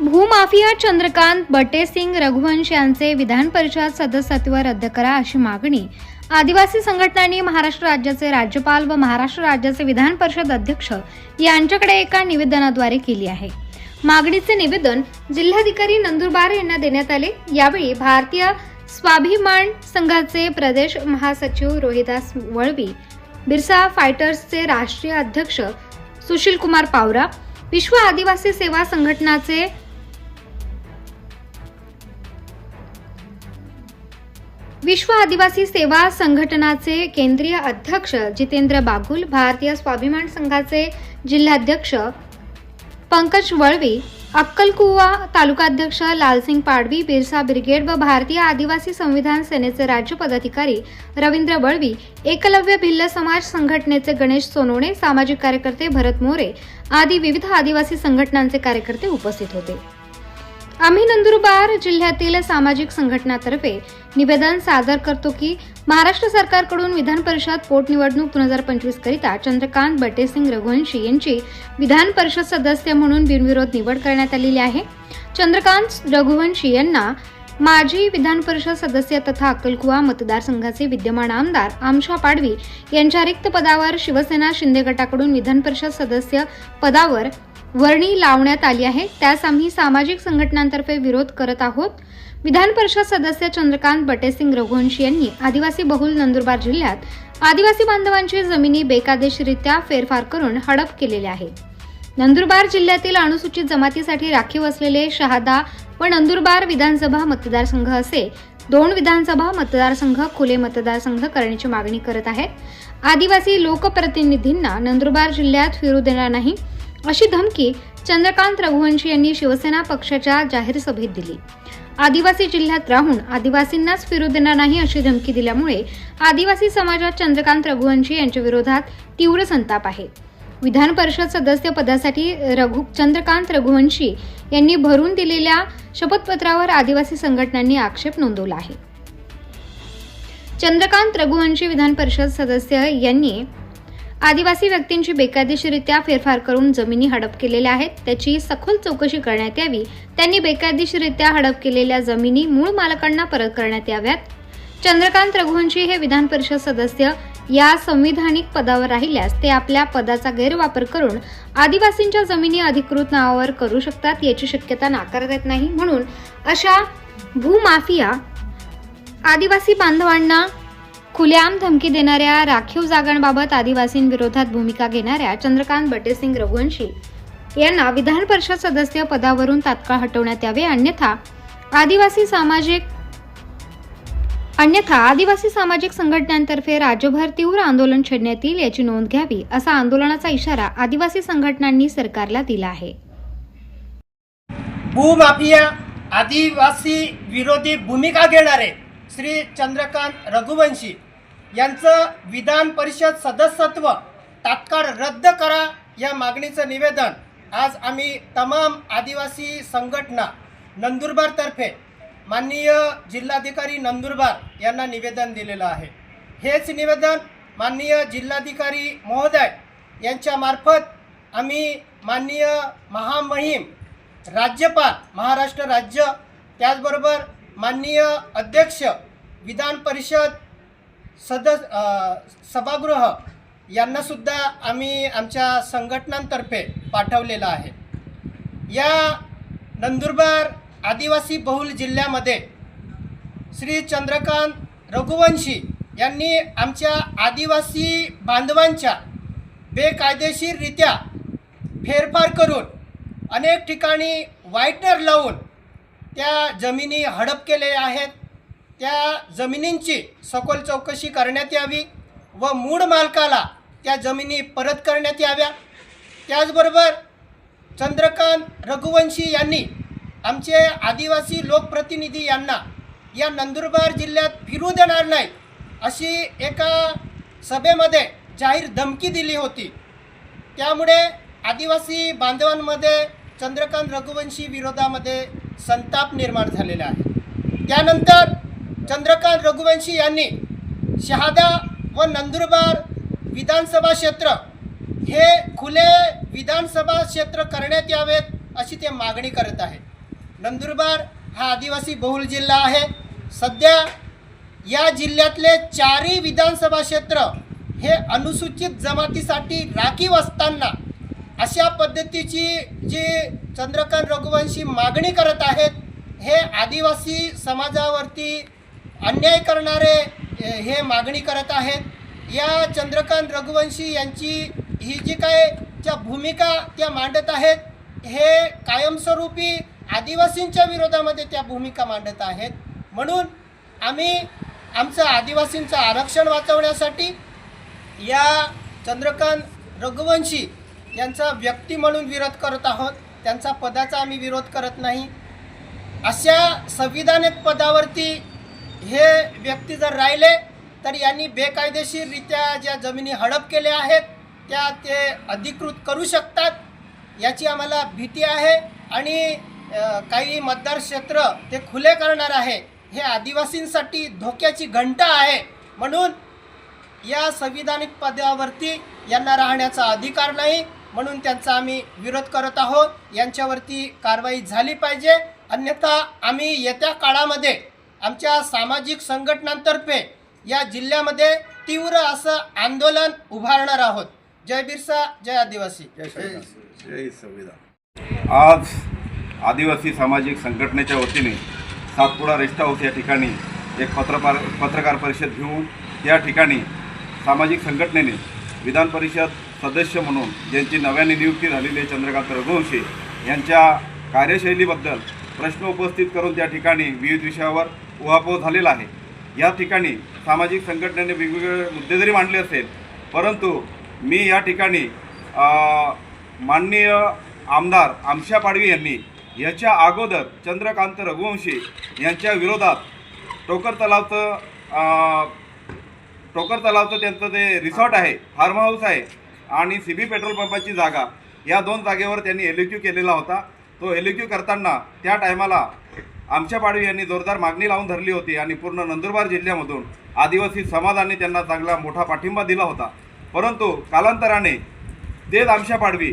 भूमाफिया चंद्रकांत बटेसिंग रघुवंश यांचे विधान परिषद सदस्यत्व रद्द करा अशी मागणी. आदिवासी संघटनांनी महाराष्ट्र राज्याचे राज्यपाल व महाराष्ट्र राज्याचे विधान परिषद अध्यक्ष यांच्याकडे एका निवेदनाद्वारे केली आहे. मागणीचे निवेदन जिल्हाधिकारी नंदुरबार यांना देण्यात आले. यावेळी भारतीय स्वाभिमान संघाचे प्रदेश महासचिव रोहिदास वळवी बिरसा फायटर्सचे राष्ट्रीय अध्यक्ष सुशील कुमार पावरा विश्व आदिवासी सेवा संघटनाचे विश्व आदिवासी सेवा संघटनाचे केंद्रीय अध्यक्ष जितेंद्र बागुल भारतीय स्वाभिमान संघाचे जिल्हाध्यक्ष पंकज वळवी अक्कलकुवा तालुकाध्यक्ष लालसिंग पाडवी बिरसा ब्रिगेड व भारतीय आदिवासी संविधान सेनेचे राज्य पदाधिकारी रवींद्र वळवी एकलव्य भिल्ल समाज संघटनेचे गणेश सोनवणे सामाजिक कार्यकर्ते भरत मोरे आदी विविध आदिवासी संघटनांचे कार्यकर्ते उपस्थित होते. आम्ही नंदुरबार जिल्ह्यातील सामाजिक संघटनातर्फे निवेदन सादर करतो की महाराष्ट्र सरकारकडून विधान परिषद पोटनिवडणूक दोन हजार पंचवीस करिता चंद्रकांत बटेसिंग रघुवंशी यांची विधान परिषद सदस्य म्हणून बिनविरोध निवड करण्यात आलेली आहे. चंद्रकांत रघुवंशी यांना माजी विधान परिषद सदस्य तथा अक्कलकुवा मतदारसंघाचे विद्यमान आमदार आमशा पाडवी यांच्या रिक्त पदावर शिवसेना शिंदे गटाकडून विधान परिषद सदस्य पदावर वर्णी लावण्यात आली आहे. त्यास आम्ही सामाजिक संघटनांतर्फे विरोध करत आहोत. विधान परिषद सदस्य चंद्रकांत बटेसिंग रघुवंशी यांनी आदिवासी बहुल नंदुरबार जिल्ह्यात आदिवासी बांधवांची जमिनी बेकायदेशीरित्या फेरफार करून हडप केलेले आहे. नंदुरबार जिल्ह्यातील अनुसूचित जमातीसाठी राखीव असलेले शहादा व नंदुरबार विधानसभा मतदारसंघ असे दोन विधानसभा मतदारसंघ खुले मतदारसंघ करण्याची मागणी करत आहेत. आदिवासी लोकप्रतिनिधींना नंदुरबार जिल्ह्यात फिरू देणार नाही. अशी धमकी चंद्रकांत रघुवंशी यांनी शिवसेना पक्षाच्या जाहीर सभेत दिली. आदिवासी जिल्ह्यात राहून आदिवासींनाच फिरू देणार नाही अशी धमकी दिल्यामुळे आदिवासी समाजात चंद्रकांत रघुवंशी यांच्या विरोधात तीव्र संताप आहे. विधान परिषद सदस्य पदासाठी रघु चंद्रकांत रघुवंशी यांनी भरून दिलेल्या शपथपत्रावर आदिवासी संघटनांनी आक्षेप नोंदवला आहे. चंद्रकांत रघुवंशी विधान परिषद सदस्य यांनी आदिवासी व्यक्तींची बेकायदेशीरित्या फेरफार करून जमिनी हडप केलेल्या आहेत. त्याची सखोल चौकशी करण्यात यावी. त्यांनी बेकायदेशीरित्या हडप केलेल्या जमिनी मूळ मालकांना परत करण्यात याव्यात. चंद्रकांत रघुवंशी हे विधान परिषद सदस्य या संविधानिक पदावर राहिल्यास ते आपल्या पदाचा गैरवापर करून आदिवासींच्या जमिनी अधिकृत नावावर करू शकतात याची शक्यता नाकारता येत नाही. म्हणून अशा भूमाफिया आदिवासी बांधवांना खुलेआम धमकी देणाऱ्या राखीव जागांबाबत आदिवासींविरोधात भूमिका घेणाऱ्या चंद्रकांत बटेसिंग रघुवंशी यांना विधान परिषद सदस्य पदावरून तात्काळ हटवण्यात यावे अन्यथा आदिवासी सामाजिक अन्यथा आदिवासी सामाजिक संघटनांतर्फे राज्यभर तीव्र आंदोलन छेडण्यात येईल याची नोंद घ्यावी असा आंदोलनाचा इशारा आदिवासी संघटनांनी सरकारला दिला आहे. भूमाफिया आदिवासी विरोधी भूमिका घेणारे श्री चंद्रकांत रघुवंशी यांचं विधान परिषद सदस्यत्व तात्काळ रद्द करा या मागणीचं निवेदन आज आम्ही तमाम आदिवासी संघटना नंदुरबारतर्फे माननीय जिल्हाधिकारी नंदुरबार यांना निवेदन दिलेलं आहे. हेच निवेदन माननीय जिल्हाधिकारी महोदय यांच्यामार्फत आम्ही माननीय महामहिम राज्यपाल महाराष्ट्र राज्य त्याचबरोबर माननीय अध्यक्ष विधान परिषद सदस सभागृह यांनासुद्धा आम्ही आमच्या संघटनांतर्फे पाठवलेलं आहे. या नंदुरबार आदिवासी बहुल जिल्ह्यामध्ये श्री चंद्रकांत रघुवंशी यांनी आमच्या आदिवासी बांधवांच्या बेकायदेशीररित्या फेरफार करून अनेक ठिकाणी वाईटनर लावून त्या जमिनी हडप केलेल्या आहेत. त्या जमिनींची सखोल चौकशी करण्यात यावी व मूळ मालकाला त्या जमिनी परत करण्यात याव्या. त्याचबरोबर चंद्रकांत रघुवंशी यांनी आमचे आदिवासी लोकप्रतिनिधी यांना या नंदुरबार जिल्ह्यात फिरू देणार नाही अशी एका सभेमध्ये जाहीर धमकी दिली होती. त्यामुळे आदिवासी बांधवांमध्ये चंद्रकांत रघुवंशी विरोधामध्ये संताप निर्माण झालेला आहे. त्यानंतर चंद्रकांत रघुवंशी यांनी शहादा व नंदुरबार विधानसभा क्षेत्र हे खुले विधानसभा क्षेत्र करण्यात यावेत अशी ते मागणी करत आहेत. नंदुरबार हा आदिवासी बहुल जिल्हा आहे. सध्या या जिल्ह्यातले चारही विधानसभा क्षेत्र हे अनुसूचित जमातीसाठी राखीव असताना अशा पद्धतीची जी चंद्रकांत रघुवंशी मागणी करत आहेत हे आदिवासी समाजावरती अन्याय करणारे हे मागणी करत आहेत. या चंद्रकांत रघुवंशी यांची ही जी काय ज्या भूमिका त्या मांडत आहेत हे कायमस्वरूपी आदिवासींच्या विरोधामध्ये त्या भूमिका मांडत आहेत. म्हणून आम्ही आमचं आदिवासींचं आरक्षण वाचवण्यासाठी या चंद्रकांत रघुवंशी यांचा व्यक्ती म्हणून विरोध करत आहोत. त्यांचा पदाचा आम्ही विरोध करत नाही. अशा संविधानिक पदावरती हे व्यक्ती जर राहिले तर यांनी बेकायदेशीररित्या ज्या जमिनी हडप केल्या आहेत त्या ते अधिकृत करू शकतात याची आम्हाला भीती आहे. आणि काही मतदार क्षेत्र ते खुले करणार आहे हे आदिवासींसाठी धोक्याची घंटा आहे. म्हणून या संविधानिक पदावरती यांना राहण्याचा अधिकार नाही. म्हणून त्यांचा आम्ही विरोध करत आहोत. यांच्यावरती कारवाई झाली पाहिजे. अन्यथा आम्ही येत्या काळामध्ये आमच्या सामाजिक संघटनांतर्फे या जिल्ह्यामध्ये तीव्र असं आंदोलन उभारणार आहोत. जय बिरसा जय आदिवासी. जय संविधान. आज आदिवासी सामाजिक संघटनेच्या वतीने सातपुडा रेस्ट हाऊस या ठिकाणी एक पत्रकार पत्रकार परिषद घेऊन या ठिकाणी सामाजिक संघटनेने विधान परिषद सदस्य म्हणून ज्यांची नव्याने नियुक्ती झालेली आहे चंद्रकांत रघुवंशी यांच्या कार्यशैलीबद्दल प्रश्न उपस्थित करून त्या ठिकाणी विविध विषयावर उहापोह झालेला आहे. या ठिकाणी सामाजिक संघटनेने वेगवेगळे मुद्दे जरी मांडले असेल परंतु मी या ठिकाणी माननीय आमदार आमशा पाडवी यांनी याच्या अगोदर चंद्रकांत रघुवंशी यांच्या विरोधात टोकर तलावचं टोकर तलावचं त्यांचं ते रिसॉर्ट आहे फार्म हाऊस आहे आणि सी बी पेट्रोल पंपाची जागा या दोन जागेवर त्यांनी एल क्यू केलेला होता. तो एल क्यू करताना त्या टायमाला आमच्या पाडवी यांनी जोरदार मागणी लावून धरली होती आणि पूर्ण नंदुरबार जिल्ह्यामधून आदिवासी समाजाने त्यांना चांगला मोठा पाठिंबा दिला होता. परंतु कालांतराने तेच आमच्या पाडवी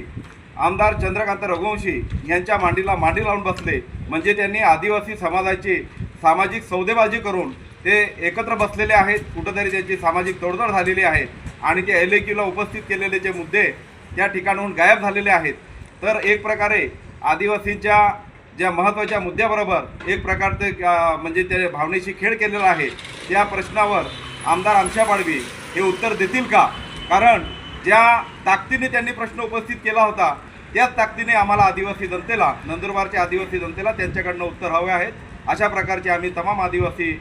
आमदार चंद्रकांत रघुवंशी यांच्या मांडीला मांडी लावून बसले. म्हणजे त्यांनी आदिवासी समाजाची सामाजिक सौदेबाजी करून ते एकत्र बसलेले आहेत. कुठंतरी त्यांची सामाजिक तोडजोड झालेली आहे आणि ते एल क्यूला उपस्थित केलेले जे मुद्दे त्या ठिकाणाहून गायब झालेले आहेत. तर एक प्रकारे आदिवासींच्या ज्या महत्त्वाच्या मुद्द्याबरोबर एक प्रकारचे म्हणजे त्या भावनेशी खेळ केलेला आहे त्या प्रश्नावर आमदार आमच्या पाडवी हे उत्तर देतील का? कारण ज्या ताकदीने त्यांनी प्रश्न उपस्थित केला होता त्याच ताकदीने आम्हाला आदिवासी जनतेला नंदुरबारच्या आदिवासी जनतेला त्यांच्याकडनं उत्तर हवे आहेत. अशा प्रकारचे आम्ही तमाम आदिवासी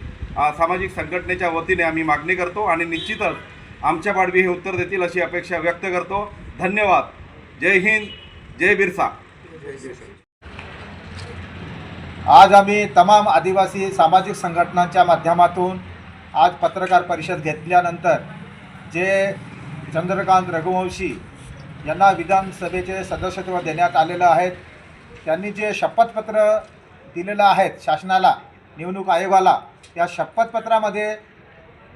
सामाजिक संघटनेच्या वतीने आम्ही मागणी करतो आणि निश्चितच आमच्या पाडवी हे उत्तर देतील अशी अपेक्षा व्यक्त करतो. धन्यवाद. जय हिंद. जय बिरसा. आज आम्ही तमाम आदिवासी सामाजिक संघटनांच्या माध्यमातून आज पत्रकार परिषद घेतल्यानंतर जे चंद्रकांत रघुवंशी यांना विधानसभेचे सदस्यत्व देण्यात आलेलं आहे त्यांनी जे शपथपत्र दिलेलं आहेत शासनाला निवडणूक आयोगाला त्या शपथपत्रामध्ये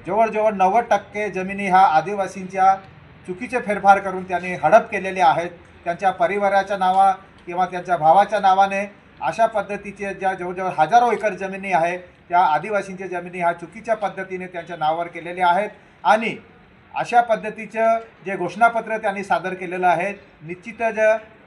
जवळजवळ नव्वद टक्के जमिनी ह्या आदिवासींच्या चुकीचे फेरफार करून त्यांनी हडप केलेले आहेत. त्यांच्या परिवाराच्या नावा किंवा त्यांच्या भावाच्या नावाने अशा पद्धतीचे ज्या जवळजवळ हजारो एकर जमिनी आहे त्या आदिवासींच्या जमिनी ह्या चुकीच्या पद्धतीने त्यांच्या नावावर केलेल्या आहेत. आणि अशा पद्धतीचं जे घोषणापत्र त्यांनी सादर केलेलं आहे निश्चितच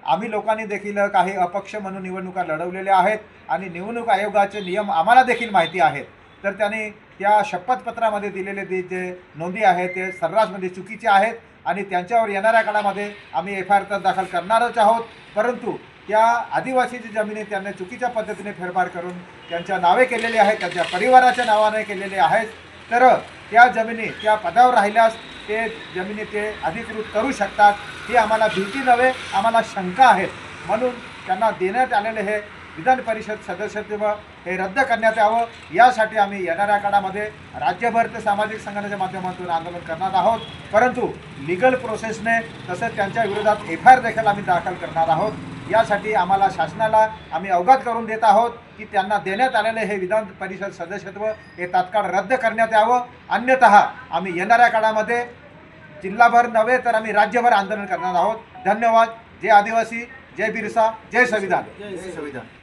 आम्ही लोकांनी देखील काही अपक्ष म्हणून निवडणुका लढवलेल्या आहेत आणि निवडणूक आयोगाचे नियम आम्हाला देखील माहिती आहेत. तर त्यांनी त्या शपथपत्रामध्ये दिलेले जे जे नोंदी आहेत ते सर्रासमध्ये चुकीचे आहेत आणि त्यांच्यावर येणाऱ्या काळामध्ये आम्ही एफ आय आर तर दाखल करणारच आहोत. परंतु त्या आदिवासीची जमिनी त्यांनी चुकीच्या पद्धतीने फेरफार करून त्यांच्या नावे केलेले आहेत त्यांच्या परिवाराच्या नावाने केलेले आहेत. तर त्या जमिनी त्या पदावर राहिल्यास ते जमिनी ते अधिकृत करू शकतात. ही आम्हाला भीती नव्हे आम्हाला शंका आहेत म्हणून त्यांना देण्यात आलेले हे विधान परिषद सदस्यत्व हे रद्द करण्यात यावं यासाठी आम्ही येणाऱ्या काळामध्ये राज्यभर ते सामाजिक संघटनेच्या माध्यमातून आंदोलन करणार आहोत. परंतु लिगल प्रोसेसने तसंच त्यांच्या विरोधात एफ आय आर देखील आम्ही दाखल करणार आहोत. यासाठी आम्हाला शासनाला आम्ही अवगत करून देत आहोत की त्यांना देण्यात आलेले हे विधान परिषद सदस्यत्व हे तात्काळ रद्द करण्यात यावं. अन्यतः आम्ही येणाऱ्या काळामध्ये जिल्हाभर नव्हे तर आम्ही राज्यभर आंदोलन करणार आहोत. धन्यवाद. जय आदिवासी जय बिरसा जय संविधान. जय संविधान.